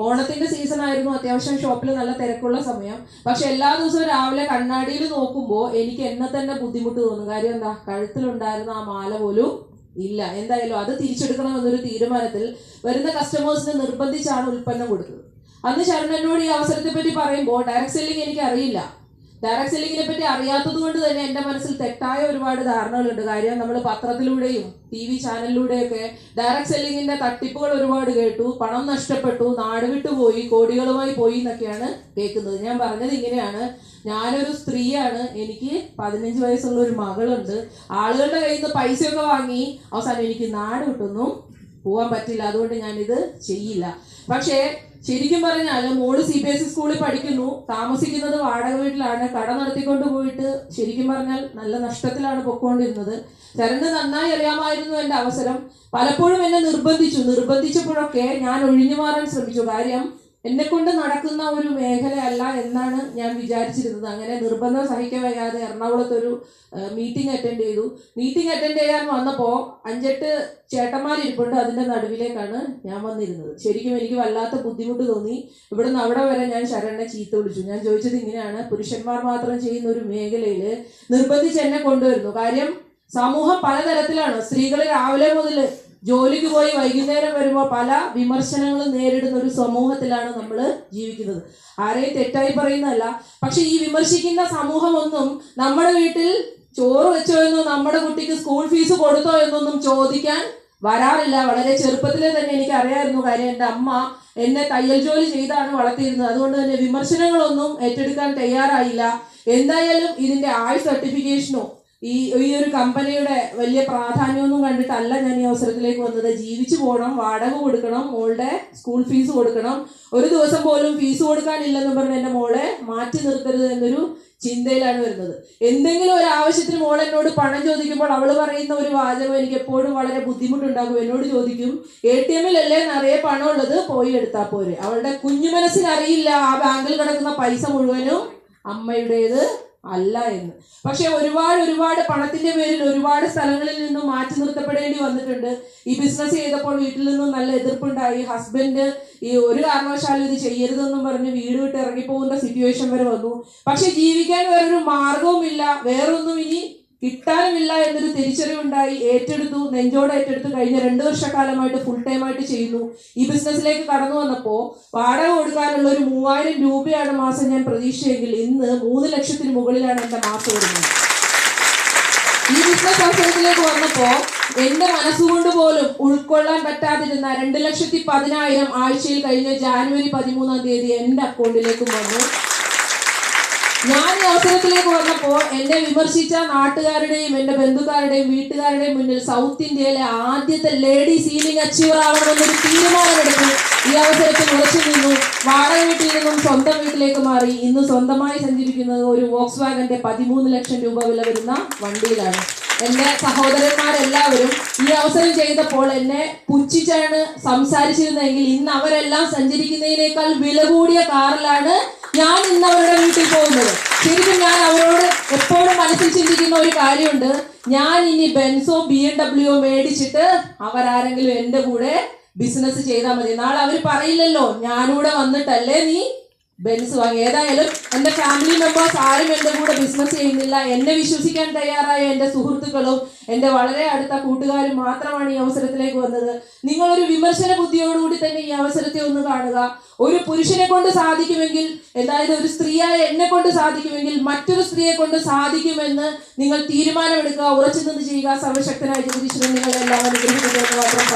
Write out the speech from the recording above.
ഓണത്തിന്റെ സീസൺ ആയിരുന്നു അത്യാവശ്യം ഷോപ്പിൽ നല്ല തിരക്കുള്ള സമയം. പക്ഷെ എല്ലാ ദിവസവും രാവിലെ കണ്ണാടിയിൽ നോക്കുമ്പോൾ എനിക്ക് എന്നെ തന്നെ ബുദ്ധിമുട്ട് തോന്നും. കാര്യം എന്താ? കഴുത്തിലുണ്ടായിരുന്ന ആ മാല പോലും ഇല്ല. എന്തായാലും അത് തിരിച്ചെടുക്കണം എന്നൊരു തീരുമാനത്തിൽ വരുന്ന കസ്റ്റമേഴ്സിനെ നിർബന്ധിച്ചാണ് ഉൽപ്പന്നം കൊടുത്തത്. അന്ന് ശരണനോട് ഈ അവസരത്തെ പറ്റി പറയുമ്പോൾ ഡയറക്ട് സെല്ലിംഗ് എനിക്ക് അറിയില്ല. ഡയറക്ട് സെല്ലിങ്ങിനെ പറ്റി അറിയാത്തത് കൊണ്ട് തന്നെ എന്റെ മനസ്സിൽ തെറ്റായ ഒരുപാട് ധാരണകളുണ്ട്. കാര്യം നമ്മൾ പത്രത്തിലൂടെയും ടി വി ചാനലിലൂടെയൊക്കെ ഡയറക്ട് സെല്ലിങ്ങിന്റെ തട്ടിപ്പുകൾ ഒരുപാട് കേട്ടു. പണം നഷ്ടപ്പെട്ടു. നാട് വിട്ടുപോയി കോടികളുമായി പോയി എന്നൊക്കെയാണ് കേൾക്കുന്നത്. ഞാൻ പറഞ്ഞത് ഇങ്ങനെയാണ്. ഞാനൊരു സ്ത്രീയാണ്. എനിക്ക് പതിനഞ്ച് വയസ്സുള്ള ഒരു മകളുണ്ട്. ആളുകളുടെ കയ്യിൽ നിന്ന് പൈസയൊക്കെ വാങ്ങി അവസാനം എനിക്ക് നാട് വിട്ടൊന്നും. പോകാൻ പറ്റില്ല. അതുകൊണ്ട് ഞാനിത് ചെയ്യില്ല. പക്ഷേ ശരിക്കും പറഞ്ഞാൽ മോൾ സി ബി എസ് ഇ സ്കൂളിൽ പഠിക്കുന്നു. താമസിക്കുന്നത് വാടക വീട്ടിലാണ്. കട നടത്തിക്കൊണ്ട് പോയിട്ട് ശരിക്കും പറഞ്ഞാൽ നല്ല നഷ്ടത്തിലാണ് പൊക്കോണ്ടിരുന്നത്. ശരണ് നന്നായി അറിയാമായിരുന്നു എന്റെ അവസരം. പലപ്പോഴും എന്നെ നിർബന്ധിച്ചു. നിർബന്ധിച്ചപ്പോഴൊക്കെ ഞാൻ ഒഴിഞ്ഞു മാറാൻ ശ്രമിച്ചു. കാര്യം എന്നെ കൊണ്ട് നടക്കുന്ന ഒരു മേഖലയല്ല എന്നാണ് ഞാൻ വിചാരിച്ചിരുന്നത്. അങ്ങനെ നിർബന്ധം സഹിക്കാൻ വയ്യാതെ എറണാകുളത്ത് ഒരു മീറ്റിംഗ് അറ്റൻഡ് ചെയ്തു. മീറ്റിംഗ് അറ്റൻഡ് ചെയ്യാൻ വന്നപ്പോൾ അഞ്ചെട്ട് ചേട്ടന്മാരിപ്പുണ്ട് അതിന്റെ നടുവിലേക്കാണ് ഞാൻ വന്നിരുന്നത്. ശരിക്കും എനിക്ക് വല്ലാത്ത ബുദ്ധിമുട്ട് തോന്നി. ഇവിടുന്ന് അവിടെ വരെ ഞാൻ ശരണിനെ ചീത്ത വിളിച്ചു. ഞാൻ ചോദിച്ചത് ഇങ്ങനെയാണ്. പുരുഷന്മാർ മാത്രം ചെയ്യുന്ന ഒരു മേഖലയിൽ നിർബന്ധിച്ച് എന്നെ കൊണ്ടുവരുന്നു. കാര്യം സമൂഹം പലതരത്തിലാണ്. സ്ത്രീകൾ രാവിലെ മുതൽ ജോലിക്ക് പോയി വൈകുന്നേരം വരുമ്പോൾ പല വിമർശനങ്ങളും നേരിടുന്ന ഒരു സമൂഹത്തിലാണ് നമ്മൾ ജീവിക്കുന്നത്. ആരെയും തെറ്റായി പറയുന്നതല്ല. പക്ഷെ ഈ വിമർശിക്കുന്ന സമൂഹമൊന്നും നമ്മുടെ വീട്ടിൽ ചോറ് വെച്ചോ എന്നോ നമ്മുടെ കുട്ടിക്ക് സ്കൂൾ ഫീസ് കൊടുത്തോ എന്നൊന്നും ചോദിക്കാൻ വരാറില്ല. വളരെ ചെറുപ്പത്തിലെ തന്നെ എനിക്ക് അറിയായിരുന്നു കാര്യം. എന്റെ അമ്മ എന്നെ തയ്യൽ ജോലി ചെയ്താണ് വളർത്തിയിരുന്നത്. അതുകൊണ്ട് തന്നെ വിമർശനങ്ങളൊന്നും ഏറ്റെടുക്കാൻ തയ്യാറായില്ല. എന്തായാലും ഇതിന്റെ ആയുസ് സർട്ടിഫിക്കേഷനോ ഈ ഈ ഒരു കമ്പനിയുടെ വലിയ പ്രാധാന്യമൊന്നും കണ്ടിട്ടല്ല ഞാൻ ഈ അവസരത്തിലേക്ക് വന്നത്. ജീവിച്ചു പോകണം വാടക കൊടുക്കണം മോളുടെ സ്കൂൾ ഫീസ് കൊടുക്കണം. ഒരു ദിവസം പോലും ഫീസ് കൊടുക്കാനില്ലെന്ന് പറഞ്ഞ് എന്റെ മോളെ മാറ്റി നിർത്തരുത് എന്നൊരു ചിന്തയിലാണ് വരുന്നത്. എന്തെങ്കിലും ഒരു ആവശ്യത്തിന് മോൾ എന്നോട് പണം ചോദിക്കുമ്പോൾ അവൾ പറയുന്ന ഒരു വാചകം എനിക്ക് എപ്പോഴും വളരെ ബുദ്ധിമുട്ടുണ്ടാകും എന്നോട് ചോദിക്കും എ ടി എമ്മിലല്ലേ നിറയെ പണം ഉള്ളത്? പോയി എടുത്താൽ പോരെ. അവളുടെ കുഞ്ഞു മനസ്സിൽ അറിയില്ല ആ ബാങ്കിൽ കിടക്കുന്ന പൈസ മുഴുവനും അമ്മയുടേത് അല്ല എന്ന്. പക്ഷെ ഒരുപാട് ഒരുപാട് പണത്തിന്റെ പേരിൽ ഒരുപാട് സ്ഥലങ്ങളിൽ നിന്നും മാറ്റി നിർത്തപ്പെടേണ്ടി വന്നിട്ടുണ്ട്. ഈ ബിസിനസ് ചെയ്തപ്പോൾ വീട്ടിൽ നിന്നും നല്ല എതിർപ്പുണ്ടായി. ഹസ്ബൻഡ് ഈ ഒരു കാരണവശാലും ഇത് ചെയ്യരുതെന്നും പറഞ്ഞ് വീട് വിട്ട് ഇറങ്ങിപ്പോകുന്ന സിറ്റുവേഷൻ വരെ വന്നു. പക്ഷെ ജീവിക്കാൻ വേറൊരു മാർഗവുമില്ല വേറൊന്നും ഇനി കിട്ടാനുമില്ല എന്നൊരു തിരിച്ചറിവുണ്ടായി ഏറ്റെടുത്തു നെഞ്ചോട് ഏറ്റെടുത്തു കഴിഞ്ഞ രണ്ട് വർഷക്കാലമായിട്ട് ഫുൾ ടൈം ആയിട്ട് ചെയ്യുന്നു. ഈ ബിസിനസ്സിലേക്ക് കടന്നു വന്നപ്പോൾ വാടക കൊടുക്കാനുള്ള ഒരു മൂവായിരം രൂപയാണ് മാസം ഞാൻ പ്രതീക്ഷയെങ്കിൽ ഇന്ന് മൂന്ന് ലക്ഷത്തിന് മുകളിലാണ് എന്റെ മാസം വരുന്നത്. ഈ ബിസിനസ് അവസരത്തിലേക്ക് വന്നപ്പോ എന്റെ മനസ്സുകൊണ്ട് പോലും ഉൾക്കൊള്ളാൻ പറ്റാതിരുന്ന രണ്ട് ലക്ഷത്തി പതിനായിരം ആഴ്ചയിൽ കഴിഞ്ഞ ജാനുവരി പതിമൂന്നാം തീയതി എന്റെ അക്കൗണ്ടിലേക്കും വന്നു. ഞാൻ ഈ അവസരത്തിലേക്ക് വന്നപ്പോൾ എന്നെ വിമർശിച്ച നാട്ടുകാരുടെയും എന്റെ ബന്ധുക്കാരുടെയും വീട്ടുകാരുടെയും മുന്നിൽ സൗത്ത് ഇന്ത്യയിലെ ആദ്യത്തെ ലേഡി സീലിംഗ് അച്ചീവർ ആവണമെന്നൊരു തീരുമാനമെടുത്തു ഈ അവസരത്തിൽ ഉറച്ചു നിന്നു. വാടക വീട്ടിൽ നിന്നും സ്വന്തം വീട്ടിലേക്ക് മാറി. ഇന്ന് സ്വന്തമായി സഞ്ചരിക്കുന്നത് ഒരു വോക്സ് വാഗന്റെ പതിമൂന്ന് ലക്ഷം രൂപ വില വരുന്ന വണ്ടിയിലാണ്. എന്റെ സഹോദരന്മാരെല്ലാവരും ഈ അവസരം ചെയ്തപ്പോൾ എന്നെ പുച്ഛിച്ചാണ് സംസാരിച്ചിരുന്നെങ്കിൽ ഇന്ന് അവരെല്ലാം സഞ്ചരിക്കുന്നതിനേക്കാൾ വില കൂടിയ കാറിലാണ് ഞാൻ ഇന്ന് അവരുടെ വീട്ടിൽ പോകുന്നത്. ശരിക്കും ഞാൻ അവരോട് എപ്പോഴും മനസ്സിൽ ചിന്തിക്കുന്ന ഒരു കാര്യമുണ്ട്. ഞാൻ ഇനി ബെൻസോ ബി എം ഡബ്ല്യു മേടിച്ചിട്ട് അവരാരെങ്കിലും എന്റെ കൂടെ ബിസിനസ് ചെയ്താൽ മതി. നാളെ അവർ പറയില്ലല്ലോ ഞാനിവിടെ വന്നിട്ടല്ലേ നീ ബെൻസ് വാങ്ങി. ഏതായാലും എന്റെ ഫാമിലി മെമ്പേഴ്സ് ആരും എന്റെ കൂടെ ബിസിനസ് ചെയ്യുന്നില്ല. എന്നെ വിശ്വസിക്കാൻ തയ്യാറായ എന്റെ സുഹൃത്തുക്കളും എന്റെ വളരെ അടുത്ത കൂട്ടുകാരും മാത്രമാണ് ഈ അവസരത്തിലേക്ക് വന്നത്. ഒരു വിമർശന ബുദ്ധിയോടുകൂടി തന്നെ ഈ അവസരത്തെ ഒന്ന് കാണുക. ഒരു പുരുഷനെ കൊണ്ട് സാധിക്കുമെങ്കിൽ അതായത് ഒരു സ്ത്രീയായ എന്നെ കൊണ്ട് സാധിക്കുമെങ്കിൽ മറ്റൊരു സ്ത്രീയെ കൊണ്ട് സാധിക്കുമെന്ന് നിങ്ങൾ തീരുമാനമെടുക്കുക ഉറച്ചു നിന്ന് ചെയ്യുക. സർവശക്തനായ ജഗദീശ്വരൻ നിങ്ങളെല്ലാം അനുഗ്രഹിക്കുന്നത് മാത്രം